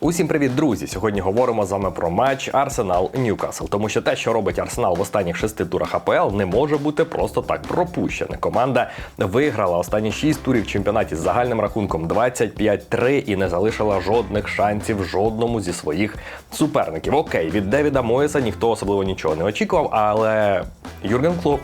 Усім привіт, друзі! Сьогодні говоримо з вами про матч Арсенал Ньюкасл. Тому що те, що робить Арсенал в останніх шести турах АПЛ, не може бути просто так пропущене. Команда виграла останні шість турів в чемпіонаті з загальним рахунком 25-3 і не залишила жодних шансів жодному зі своїх суперників. Окей, від Девіда Моєса ніхто особливо нічого не очікував, але Юрген Клоп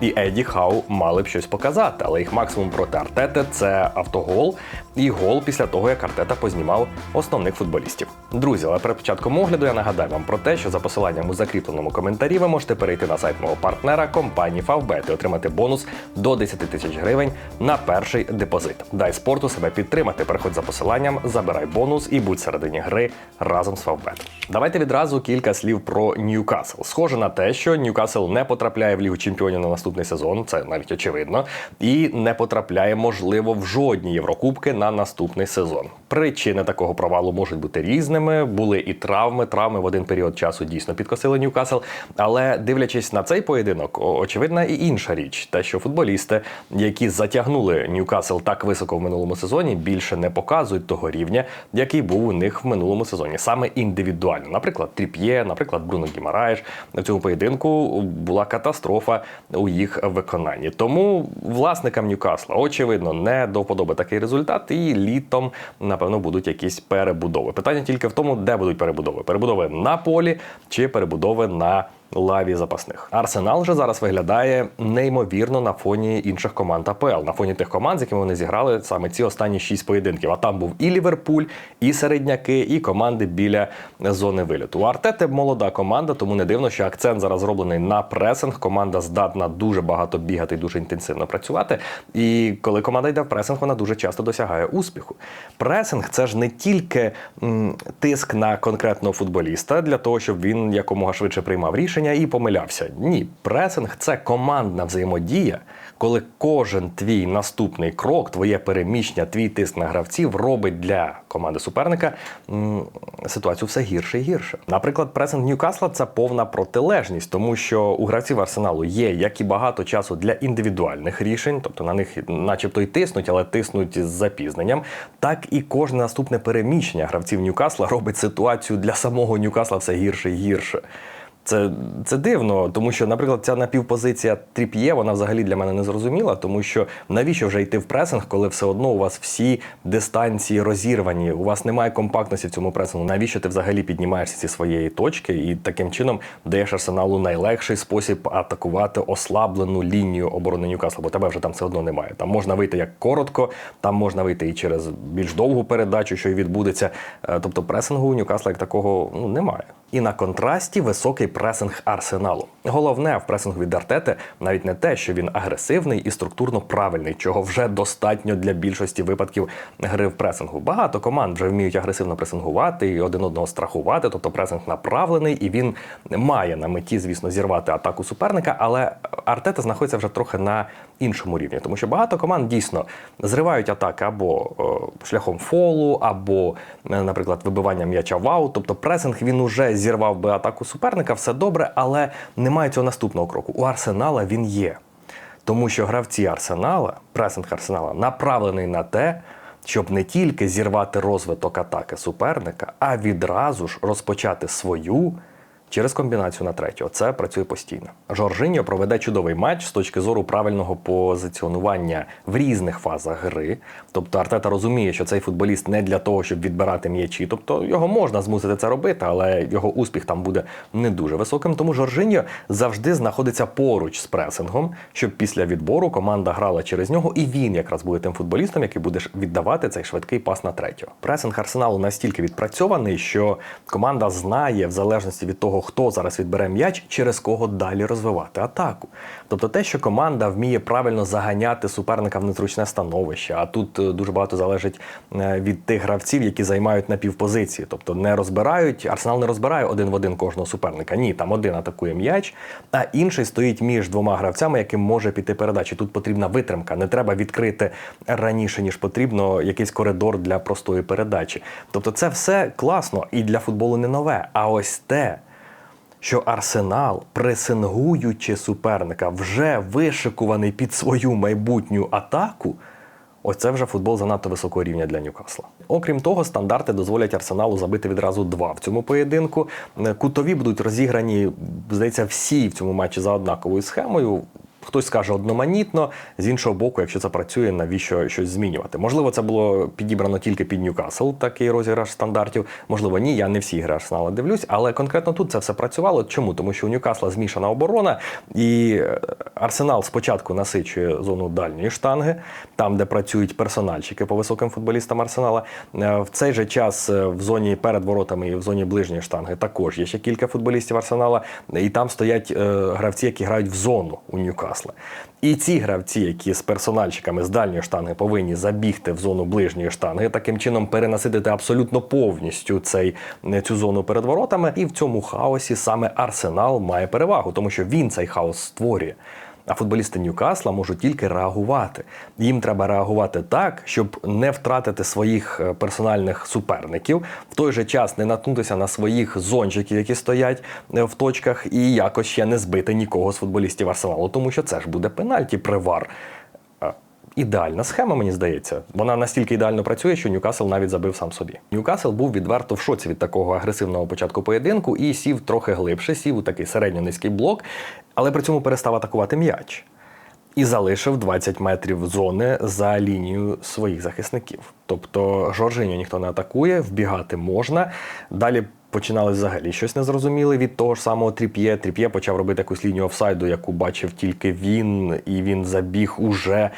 і Еді Хау мали б щось показати, але їх максимум проти Артети це автогол і гол після того, як Артета познімав основних футболістів. Друзі, але перед початком огляду я нагадаю вам про те, що за посиланням у закріпленому коментарі ви можете перейти на сайт мого партнера компанії Favbet і отримати бонус до 10 тисяч гривень на перший депозит. Дай спорту себе підтримати. Переходь за посиланням, забирай бонус і будь середині гри разом з Favbet. Давайте відразу кілька слів про Ньюкасл. Схоже на те, що Ньюкасл не потрапляє в Лігу Чемпіонів на наступний сезон, це навіть очевидно, і не потрапляє, можливо, в жодні Єврокубки на наступний сезон. Причини такого провалу можуть бути різними. Були і травми. Травми в один період часу дійсно підкосили Ньюкасл. Але дивлячись на цей поєдинок, очевидна і інша річ, те, що футболісти, які затягнули Ньюкасл так високо в минулому сезоні, більше не показують того рівня, який був у них в минулому сезоні, саме індивідуально. Наприклад, Тріп'є, наприклад, Бруно Гімараєш. В цьому поєдинку була катастрофа у їх виконанні. Тому власникам Ньюкасла, очевидно, не до вподоби такий результат, і літом, напевно, будуть якісь перебудови. Питання тільки в тому, де будуть перебудови: перебудови на полі чи перебудови на лаві запасних. Арсенал же зараз виглядає неймовірно на фоні інших команд АПЛ, на фоні тих команд, з якими вони зіграли саме ці останні шість поєдинків. А там був і Ліверпуль, і середняки, і команди біля зони виліту. У Артети молода команда, тому не дивно, що акцент зараз зроблений на пресинг. Команда здатна дуже багато бігати дуже інтенсивно працювати. І коли команда йде в пресинг, вона дуже часто досягає успіху. Пресинг це ж не тільки м, тиск на конкретного футболіста для того, щоб він якомога швидше приймав рішення і помилявся. Ні, пресинг це командна взаємодія, коли кожен твій наступний крок, твоє переміщення, твій тиск на гравців робить для команди суперника м, ситуацію все гірше і гірше. Наприклад, пресинг Ньюкасла це повна протилежність, тому що у гравців арсеналу є як і багато часу для індивідуальних рішень, тобто на них, начебто, й тиснуть, але тиснуть з запізненням. Так і кожне наступне переміщення гравців Ньюкасла робить ситуацію для самого Ньюкасла все гірше і гірше. Це, це дивно, тому що, наприклад, ця напівпозиція тріп'є, вона взагалі для мене не зрозуміла, тому що навіщо вже йти в пресинг, коли все одно у вас всі дистанції розірвані, у вас немає компактності в цьому пресингу. Навіщо ти взагалі піднімаєшся зі своєї точки і таким чином даєш арсеналу найлегший спосіб атакувати ослаблену лінію оборони Ньюкасла, бо тебе вже там все одно немає. Там можна вийти як коротко, там можна вийти і через більш довгу передачу, що й відбудеться. Е, Тобто пресингу у Ньюкасла як такого ну, немає. І на контрасті високий пресинг арсеналу. Головне в пресингу від Артети навіть не те, що він агресивний і структурно правильний, чого вже достатньо для більшості випадків гри в пресингу. Багато команд вже вміють агресивно пресингувати і один одного страхувати, тобто пресинг направлений, і він має на меті, звісно, зірвати атаку суперника, але Артета знаходиться вже трохи на іншому рівні, тому що багато команд дійсно зривають атаки або е, шляхом фолу, або, е, наприклад, вибивання м'яча в аут. Тобто пресинг він уже зірвав би атаку суперника, все добре, але немає цього наступного кроку. У Арсенала він є. Тому що гравці Арсенала, пресинг Арсенала, направлений на те, щоб не тільки зірвати розвиток атаки суперника, а відразу ж розпочати свою через комбінацію на третю. Це працює постійно. Жоржиньо проведе чудовий матч з точки зору правильного позиціонування в різних фазах гри. Тобто Артета розуміє, що цей футболіст не для того, щоб відбирати м'ячі. Тобто його можна змусити це робити, але його успіх там буде не дуже високим. Тому Жоржиньо завжди знаходиться поруч з пресингом, щоб після відбору команда грала через нього, і він якраз буде тим футболістом, який буде віддавати цей швидкий пас на третього. Пресинг арсеналу настільки відпрацьований, що команда знає, в залежності від того, хто зараз відбере м'яч, через кого далі розвивати атаку. Тобто те, що команда вміє правильно заганяти суперника в незручне становище, а тут е, дуже багато залежить е, від тих гравців, які займають напівпозиції. Тобто не розбирають, арсенал не розбирає один в один кожного суперника. Ні, там один атакує м'яч, а інший стоїть між двома гравцями, яким може піти передачі. Тут потрібна витримка. Не треба відкрити раніше, ніж потрібно, якийсь коридор для простої передачі. Тобто, це все класно і для футболу не нове. А ось те що Арсенал, пресингуючи суперника, вже вишикуваний під свою майбутню атаку. Оце вже футбол занадто високого рівня для Ньюкасла. Окрім того, стандарти дозволять Арсеналу забити відразу два в цьому поєдинку. Е, Кутові будуть розіграні, здається, всі в цьому матчі за однаковою схемою. Хтось скаже одноманітно, з іншого боку, якщо це працює, навіщо щось змінювати? Можливо, це було підібрано тільки під Ньюкасл, такий розіграш стандартів. Можливо, ні, я не всі ігри Арсенала дивлюсь, але конкретно тут це все працювало. Чому? Тому що у Ньюкасла змішана оборона, і е, Арсенал спочатку насичує зону дальньої штанги, там, де працюють персональщики по високим футболістам Арсенала. Е, В цей же час е, в зоні перед воротами і в зоні ближньої штанги також є ще кілька футболістів Арсенала, і там стоять гравці, які грають в зону у Ньюкасла. І ці гравці, які з персональщиками з дальньої штанги повинні забігти в зону ближньої штанги, таким чином перенаситити абсолютно повністю цей, цю зону перед воротами. І в цьому хаосі саме Арсенал має перевагу, тому що він цей хаос створює. А футболісти Ньюкасла можуть тільки реагувати. Їм треба реагувати так, щоб не втратити своїх е, персональних суперників, в той же час не наткнутися на своїх зончиків, які стоять е, в точках, і якось ще не збити нікого з футболістів Арсеналу, тому що це ж буде пенальті при вар. Е, Ідеальна схема, мені здається. Вона настільки ідеально працює, що Ньюкасл навіть забив сам собі. Ньюкасл був відверто в шоці від такого агресивного початку поєдинку і сів трохи глибше, сів у такий середньо-низький блок, але при цьому перестав атакувати м'яч. І залишив 20 метрів зони за лінією своїх захисників. Тобто Жоржиню ніхто не атакує, вбігати можна. Далі починали взагалі щось незрозуміле від того ж самого Тріп'є. Тріп'є почав робити якусь лінію офсайду, яку бачив тільки він, і він забіг уже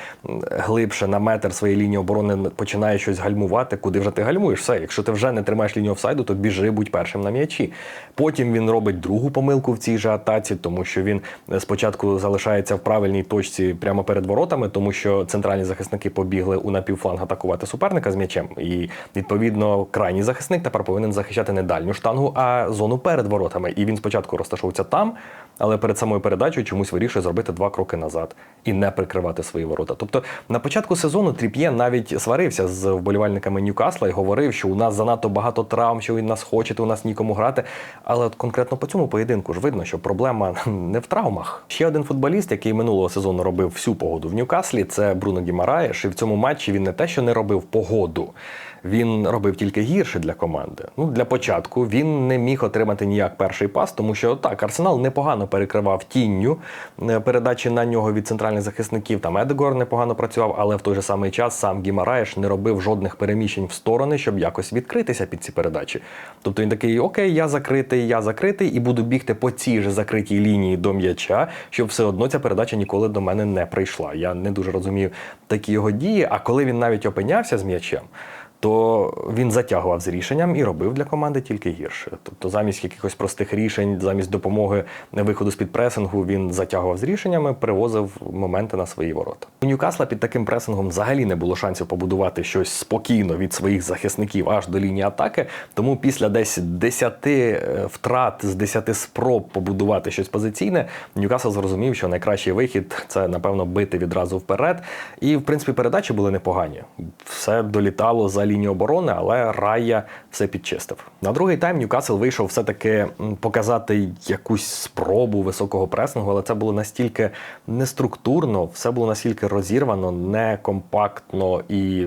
глибше на метр своєї лінії оборони, починає щось гальмувати. Куди вже ти гальмуєш? Все, якщо ти вже не тримаєш лінію офсайду, то біжи, будь першим на м'ячі. Потім він робить другу помилку в цій же атаці, тому що він е, спочатку залишається в правильній точці прямо перед воротами, тому що центральні захисники побігли у напівфланг атакувати суперника з м'ячем. І відповідно крайній захисник тепер повинен захищати не дальню штангу, а зону перед воротами. І він спочатку розташовується там, але перед самою передачею чомусь вирішує зробити два кроки назад і не прикривати свої ворота. Тобто на початку сезону Тріп'є навіть сварився з вболівальниками Ньюкасла і говорив, що у нас занадто багато травм, що він нас хоче, у нас нікому грати. Але от конкретно по цьому поєдинку ж видно, що проблема не в травмах. Ще один футболіст, який минулого сезону робив всю погоду в Ньюкаслі, це Бруно Гімараєш. І в цьому матчі він не те, що не робив погоду. Він робив тільки гірше для команди. Ну для початку він не міг отримати ніяк перший пас, тому що так Арсенал непогано перекривав тінню е, передачі на нього від центральних захисників. Там Едегор непогано працював, але в той же самий час сам Гімараєш не робив жодних переміщень в сторони, щоб якось відкритися під ці передачі. Тобто він такий: Окей, я закритий, я закритий, і буду бігти по цій же закритій лінії до м'яча, щоб все одно ця передача ніколи до мене не прийшла. Я не дуже розумію такі його дії. А коли він навіть опинявся з м'ячем то він затягував з рішенням і робив для команди тільки гірше. Тобто, замість якихось простих рішень, замість допомоги виходу з під пресингу, він затягував з рішеннями, привозив моменти на свої ворота. У Ньюкасла під таким пресингом взагалі не було шансів побудувати щось спокійно від своїх захисників аж до лінії атаки. Тому після десь 10 е, втрат з 10 спроб побудувати щось позиційне, Ньюкасл зрозумів, що найкращий вихід це напевно бити відразу вперед. І в принципі передачі були непогані. Все долітало за лінію оборони, але Рая все підчистив. На другий тайм Ньюкасл вийшов все-таки показати якусь спробу високого пресингу, але це було настільки неструктурно, все було настільки розірвано, некомпактно і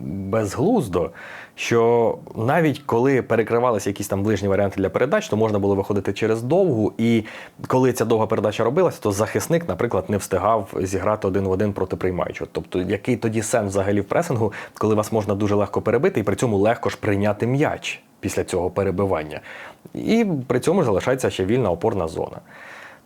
безглуздо, що навіть коли перекривалися якісь там ближні варіанти для передач, то можна було виходити через довгу. І коли ця довга передача робилася, то захисник, наприклад, не встигав зіграти один в один проти приймаючого. Тобто, який тоді сенс взагалі в пресингу, коли вас можна дуже легко перебити, і при цьому легко ж прийняти м'яч після цього перебивання. І при цьому залишається ще вільна опорна зона.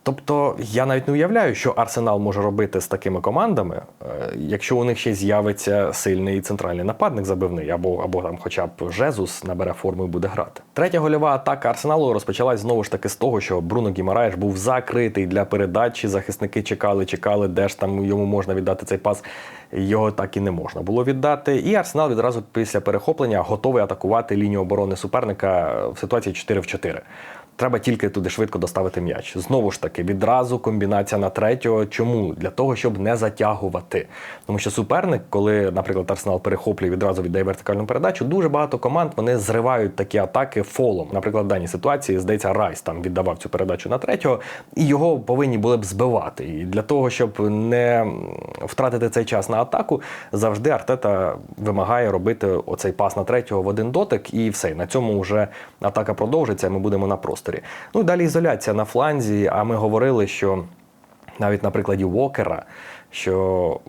Тобто я навіть не уявляю, що Арсенал може робити з такими командами, е, якщо у них ще з'явиться сильний центральний нападник забивний, або або там, хоча б Жезус набере форму і буде грати. Третя гольова атака Арсеналу розпочалась знову ж таки з того, що Бруно Гімараєш був закритий для передачі. Захисники чекали, чекали, де ж там йому можна віддати цей пас. Його так і не можна було віддати. І Арсенал відразу після перехоплення готовий атакувати лінію оборони суперника в ситуації 4 в 4. Треба тільки туди швидко доставити м'яч. Знову ж таки, відразу комбінація на третього. Чому? Для того, щоб не затягувати. Тому що суперник, коли, наприклад, Арсенал перехоплює відразу віддає вертикальну передачу, дуже багато команд вони зривають такі атаки фолом. Наприклад, в даній ситуації здається, Райс там віддавав цю передачу на третього, і його повинні були б збивати. І для того, щоб не втратити цей час на атаку, завжди Артета вимагає робити оцей пас на третього в один дотик, і все. На цьому вже атака продовжиться. і Ми будемо на просторі. Ну далі ізоляція на фланзі. А ми говорили, що навіть на прикладі Вокера, що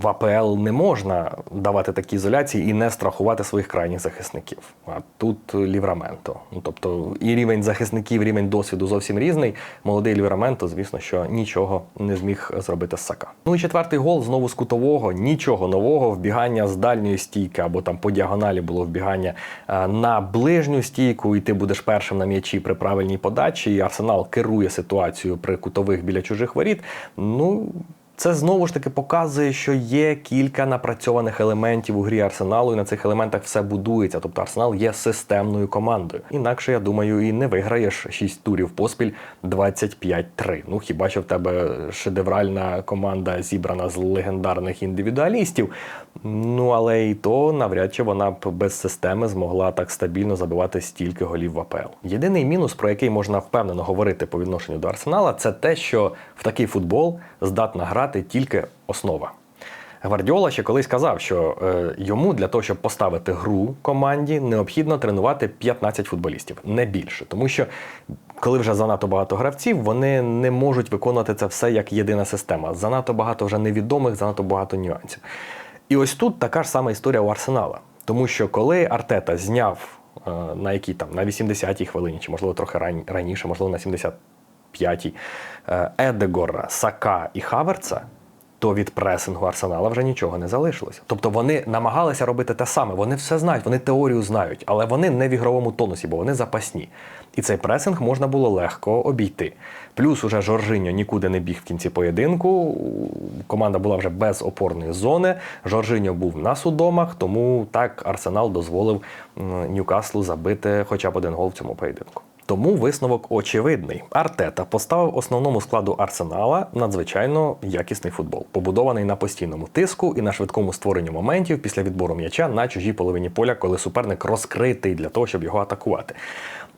в АПЛ не можна давати такі ізоляції і не страхувати своїх крайніх захисників. А тут Лівраменто. Ну тобто і рівень захисників, рівень досвіду зовсім різний. Молодий Лівраменто, звісно, що нічого не зміг зробити з Сака. Ну і четвертий гол знову з кутового, нічого нового. Вбігання з дальньої стійки або там по діагоналі було вбігання е, на ближню стійку, і ти будеш першим на м'ячі при правильній подачі. І Арсенал керує ситуацією при кутових біля чужих воріт. Ну. Це знову ж таки показує, що є кілька напрацьованих елементів у грі арсеналу, і на цих елементах все будується. Тобто арсенал є системною командою. Інакше я думаю, і не виграєш 6 турів поспіль 25-3. Ну хіба що в тебе шедевральна команда зібрана з легендарних індивідуалістів. Ну але і то навряд чи вона б без системи змогла так стабільно забивати стільки голів в АПЛ. Єдиний мінус, про який можна впевнено говорити по відношенню до арсенала, це те, що в такий футбол здатна грати тільки основа. Гвардіола ще колись казав, що е, йому для того, щоб поставити гру команді, необхідно тренувати 15 футболістів, не більше. Тому що коли вже занадто багато гравців, вони не можуть виконувати це все як єдина система. Занадто багато вже невідомих, занадто багато нюансів. І ось тут така ж сама історія у Арсенала. Тому що коли Артета зняв е, на якій там на 80-й хвилині, чи можливо трохи раніше, можливо на 75-й, е, Едегора, Сака і Хаверца, то від пресингу Арсенала вже нічого не залишилося. Тобто вони намагалися робити те саме, вони все знають, вони теорію знають, але вони не в ігровому тонусі, бо вони запасні. І цей пресинг можна було легко обійти. Плюс уже Жоржиньо нікуди не біг в кінці поєдинку. Команда була вже без опорної зони. Жоржиньо був на судомах, тому так Арсенал дозволив Ньюкаслу забити хоча б один гол в цьому поєдинку. Тому висновок очевидний. Артета поставив основному складу Арсенала надзвичайно якісний футбол, побудований на постійному тиску і на швидкому створенні моментів після відбору м'яча на чужій половині поля, коли суперник розкритий для того, щоб його атакувати.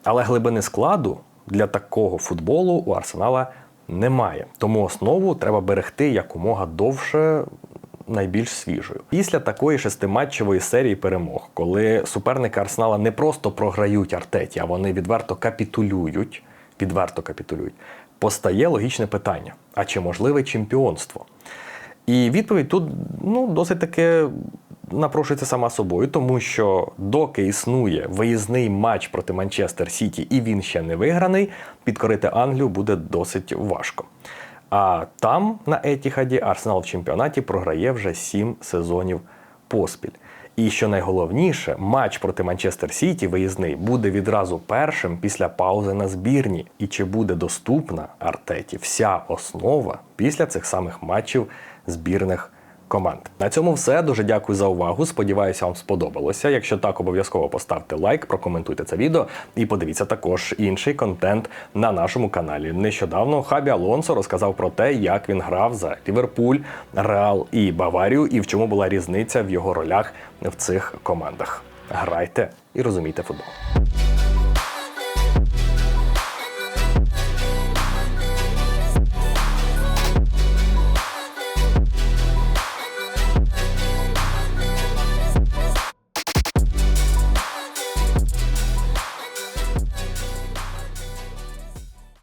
Але глибини складу для такого футболу у Арсенала немає. Тому основу треба берегти якомога довше. Найбільш свіжою після такої шестиматчевої серії перемог, коли суперники Арсенала не просто програють Артеті, а вони відверто капітулюють, відверто капітулюють, постає логічне питання: а чи можливе чемпіонство? І відповідь тут ну, досить таки напрошується сама собою, тому що доки існує виїзний матч проти Манчестер Сіті і він ще не виграний, підкорити Англію буде досить важко. А там, на Етіхаді, Арсенал в чемпіонаті програє вже 7 сезонів поспіль. І що найголовніше, матч проти Манчестер Сіті виїзний буде відразу першим після паузи на збірні. І чи буде доступна Артеті вся основа після цих самих матчів збірних команд? На цьому все. Дуже дякую за увагу. Сподіваюся, вам сподобалося. Якщо так, обов'язково поставте лайк, прокоментуйте це відео і подивіться також інший контент на нашому каналі. Нещодавно Хабі Алонсо розказав про те, як він грав за Ліверпуль, Реал і Баварію, і в чому була різниця в його ролях в цих командах. Грайте і розумійте футбол.